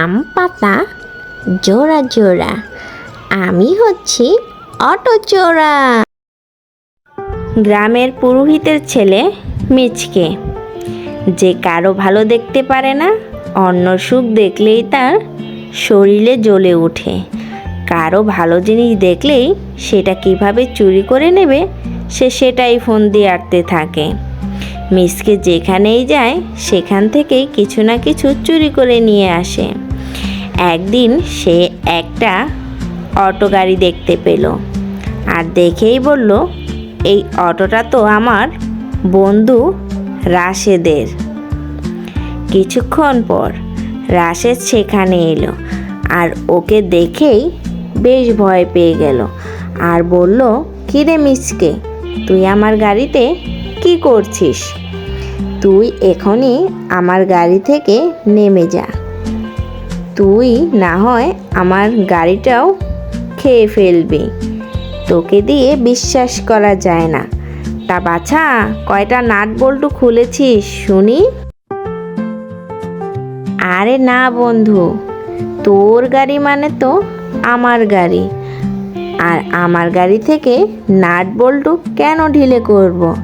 আম পাতা, জোড়া জোড়া। আমি হচ্ছি অটো চোরা। গ্রামের পুরোহিতের ছেলে মিচকে। যে কারও ভালো দেখতে পারে না, অন্য সুখ দেখলেই তার শরীরে জ্বলে ওঠে। কারও ভালো জিনিস দেখলেই সেটা কীভাবে চুরি করে নেবে, সে সেটাই ফোন দিয়ে আটতে থাকে। মিসকে যেখানেই যায়, সেখান থেকেই কিছু না কিছু চুরি করে নিয়ে আসে। একদিন সে একটা অটো গাড়ি দেখতে পেল আর দেখেই বলল, এই অটোটা তো আমার বন্ধু রাশেদের। কিছুক্ষণ পর রাশেদ সেখানে এলো আর ওকে দেখেই বেশ ভয় পেয়ে গেল আর বলল, কিরে মিসকে, তুই আমার গাড়িতে কি করছিস? তুই এখনই আমার গাড়ি থেকে নেমে যা। তুই না হয় আমার গাড়িটাও খেয়ে ফেলবি। তোকে দিয়ে বিশ্বাস করা যায় না। তা বাছা, কয়টা নাট বল্টু খুলেছিস শুনি। আরে না বন্ধু, তোর গাড়ি মানে তো আমার গাড়ি। আর আমার গাড়ি থেকে নাট বল্টু কেন ঢিলে করব?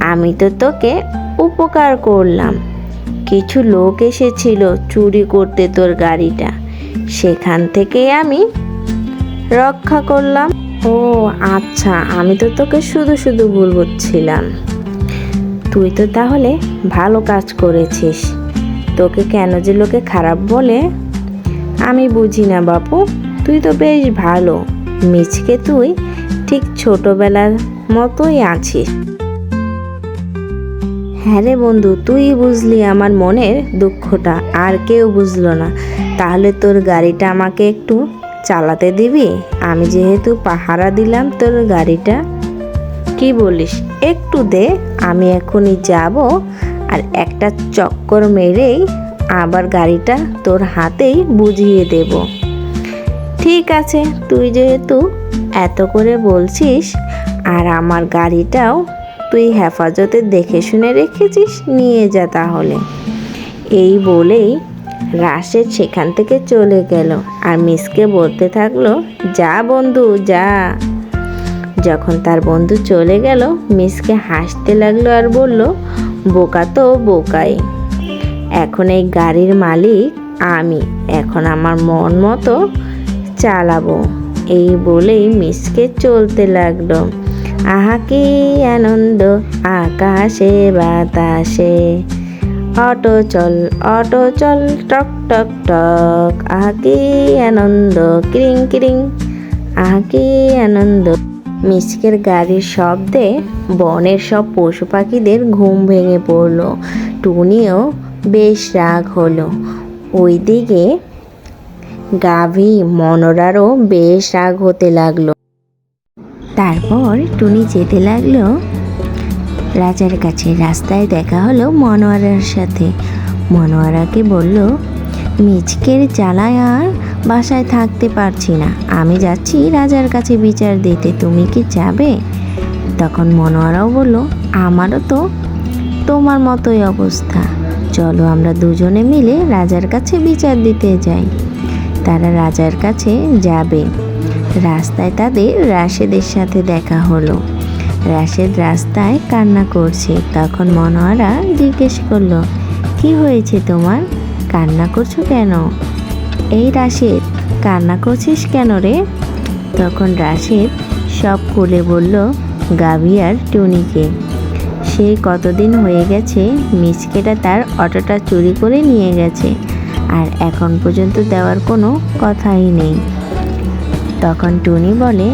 আমি তো তোকে উপকার করলাম। কিছু লোক এসেছিল চুরি করতে তোর গাড়িটা। সেখান থেকে আমি রক্ষা করলাম। ও আচ্ছা আমি তো তোকে শুধু শুধু ভুল বুঝছিলাম। তুই তো তাহলে ভালো কাজ করেছিস। তোকে কেন যে লোকে খারাপ বলে, আমি বুঝি না বাপু। তুই তো বেশ ভালো। মিচকে তুই ঠিক ছোটবেলার মতোই আছিস। হ্যাঁ রে বন্ধু, তুই বুঝলি আমার মনের দুঃখটা, আর কেউ বুঝলো না। তাহলে তোর গাড়িটা আমাকে একটু চালাতে দিবি? আমি যেহেতু পাহারা দিলাম তোর গাড়িটা। কি বলিস? একটু দে, আমি এখনই যাব। আর একটা চক্কর মেরেই আবার গাড়িটা তোর হাতেই বুঝিয়ে দেব। ঠিক আছে, তুই যেহেতু এত করে বলছিস, আর আমার গাড়িটাও তুই হেফাজতে দেখে শুনে রেখেছিস, নিয়ে যা তাহলে। এই বলেই রাশেদ সেখান থেকে চলে গেল আর মিসকে বলতে থাকল, যা বন্ধু, যা। যখন তার বন্ধু চলে গেল, মিসকে হাসতে লাগল আর বলল, বোকা তো বোকাই। এখন এই গাড়ির মালিক আমি, এখন আমার মন মতো চালাবো। এই বলেই মিসকে চলতে লাগল। আহা, কি আনন্দ। আকাশে, বাতাসে। অটো চল অটো চল, টক টক টক। আহা কি আনন্দ, কিরিং কিরিং। আহা কি আনন্দ। মিসকের গাড়ির শব্দে বনের সব পশু পাখিদের ঘুম ভেঙে পড়ল। টুনিও বেশ রাগ হলো। ওইদিকে গাভী মনোরারও বেশ রাগ হতে লাগল। তারপর টুনি যেতে লাগল রাজার কাছে রাস্তায় দেখা হলো মনোয়ারার সাথে। মনোয়ারাকে বলল, মিচকের জ্বালায় আর বাসায় থাকতে পারছি না। আমি যাচ্ছি রাজার কাছে বিচার দিতে। তুমি কি যাবে? তখন মনোয়ারাও বলল, আমারও তো তোমার মতোই অবস্থা। চলো আমরা দুজনে মিলে রাজার কাছে বিচার দিতে যাই। তারা রাজার কাছে যাবে। রাস্তায় তাদের রাশেদের সাথে দেখা হলো। রাশেদ রাস্তায় কান্না করছে। তখন মনোয়ারা জিজ্ঞেস করল, কি হয়েছে তোমার? কান্না করছ কেন? এই রাশেদ, কান্না করছিস কেন রে? তখন রাশেদ সব খুলে বলল গাভিয়ার টুনিকে। সেই কতদিন হয়ে গেছে, মিসকেটা তার অটোটা চুরি করে নিয়ে গেছে, আর এখন পর্যন্ত দেওয়ার কোনো কথাই নেই। তখন টুনি বলে,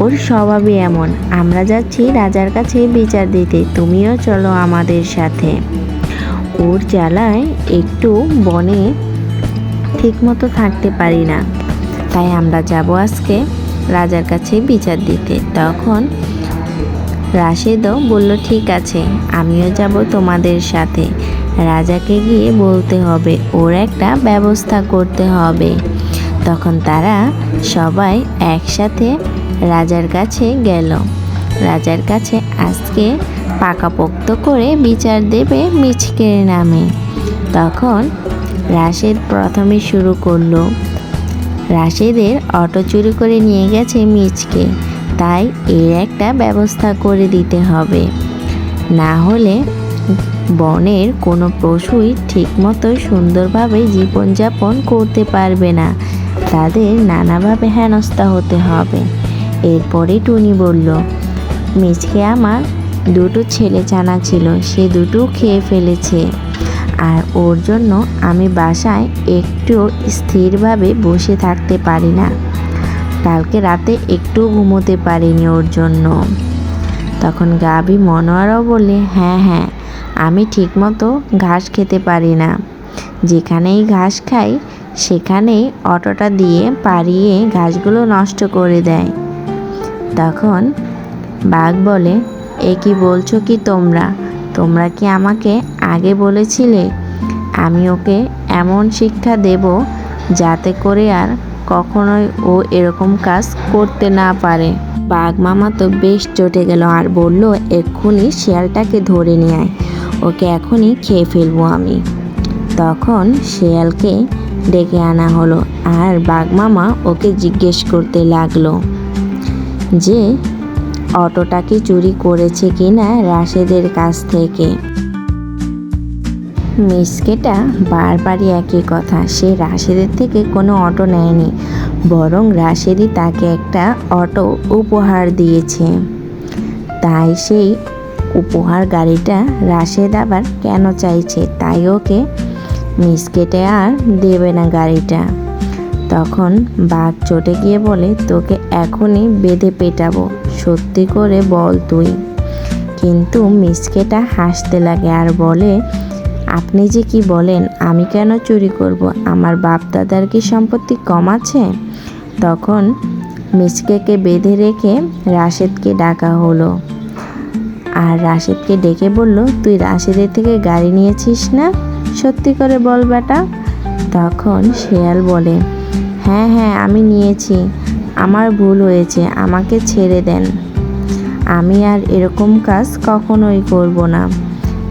ওর স্বভাবই এমন। আমরা যাচ্ছি রাজার কাছে বিচার দিতে। তুমিও চলো আমাদের সাথে। ওর জ্বালায় একটু বনে ঠিকমতো থাকতে পারি না। তাই আমরা যাব আজকে রাজার কাছে বিচার দিতে। তখন রাশেদও বলল, ঠিক আছে, আমিও যাব তোমাদের সাথে। রাজাকে গিয়ে বলতে হবে, ওর একটা ব্যবস্থা করতে হবে। তখন তারা সবাই একসাথে রাজার কাছে গেল। রাজার কাছে আজকে পাকাপোক্ত করে বিচার দেবে মিচকের নামে। তখন রাশেদ প্রথমে শুরু করল। রাশেদের অটো চুরি করে নিয়ে গেছে মিচকে তাই এর একটা ব্যবস্থা করে দিতে হবে। না হলে বনের কোনো পশুই ঠিকমতো সুন্দরভাবে জীবনযাপন করতে পারবে না। তাদের নানাভাবে হেনস্থা হতে হবে। এরপরে টুনি বলল মিচকে আমার দুটো ছেলে চানা ছিল, সে দুটো খেয়ে ফেলেছে। আর ওর জন্য আমি বাসায় একটু স্থিরভাবে বসে থাকতে পারি না। কালকে রাতে একটু ঘুমোতে পারিনি ওর জন্য। তখন গাবি মনোয়ারাও বলে হ্যাঁ হ্যাঁ আমি ঠিকমতো ঘাস খেতে পারি না। যেখানেই ঘাস খাই সেখানেই অটোটা দিয়ে পাড়িয়ে ঘাসগুলো নষ্ট করে দেয়। তখন বাঘ বলে, এ কি বলছো কি তোমরা? তোমরা কি আমাকে আগে বলেছিলে আমি ওকে এমন শিক্ষা দেব যাতে করে আর কখনোই ও এরকম কাজ করতে না পারে? বাঘ মামা তো বেশ চটে গেল আর বলল, এক্ষুনি শিয়ালটাকে ধরে নিয়ে আয়, ওকে এখনই খেয়ে ফেলব আমি। তখন শিয়ালকে ডেকে আনা হলো আর বাঘ মামা ওকে জিজ্ঞেস করতে লাগল যে অটোটাকে চুরি করেছে কিনা রাশেদের কাছ থেকে? মিসকেটা বারবারই একই কথা। সে রাশেদের থেকে কোনো অটো নেয়নি, বরং রাশেদই তাকে একটা অটো উপহার দিয়েছে। তাই সেই উপহার গাড়িটা রাশেদ আবার কেন চাইছে? তাই ওকে মিসকেটে আর দেবে না গাড়িটা। তখন বাঘ চটে গিয়ে বলে, তোকে এখনই বেঁধে পেটাবো। সত্যি করে বল তুই। কিন্তু মিসকেটা হাসতে লাগে আর বলে, আপনি যে কি বলেন, আমি কেন চুরি করব? আমার বাপ দাদার কি সম্পত্তি কম আছে? তখন মিসকেকে বেঁধে রেখে রাশেদকে ডাকা হলো। আর রাশেদকে ডেকে বলল, তুই রাশেদের থেকে গাড়ি নিয়েছিস না? সত্যি করে বল বেটা। তখন শেয়াল বলে হ্যাঁ হ্যাঁ আমি নিয়েছি। আমার ভুল হয়েছে, আমাকে ছেড়ে দেন। আমি আর এরকম কাজ কখনোই করব না।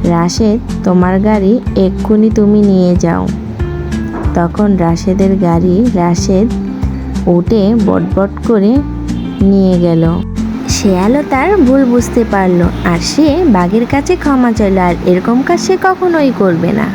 রাশেদ, তোমার গাড়ি এক্ষুনি তুমি নিয়ে যাও। তখন রাশেদের গাড়ি রাশেদ উঠে বটবট করে নিয়ে গেল। শেয়ালও তার ভুল বুঝতে পারল আর সে বাঘের কাছে ক্ষমা চাইল, আর এরকম কাজ সে কখনোই করবে না।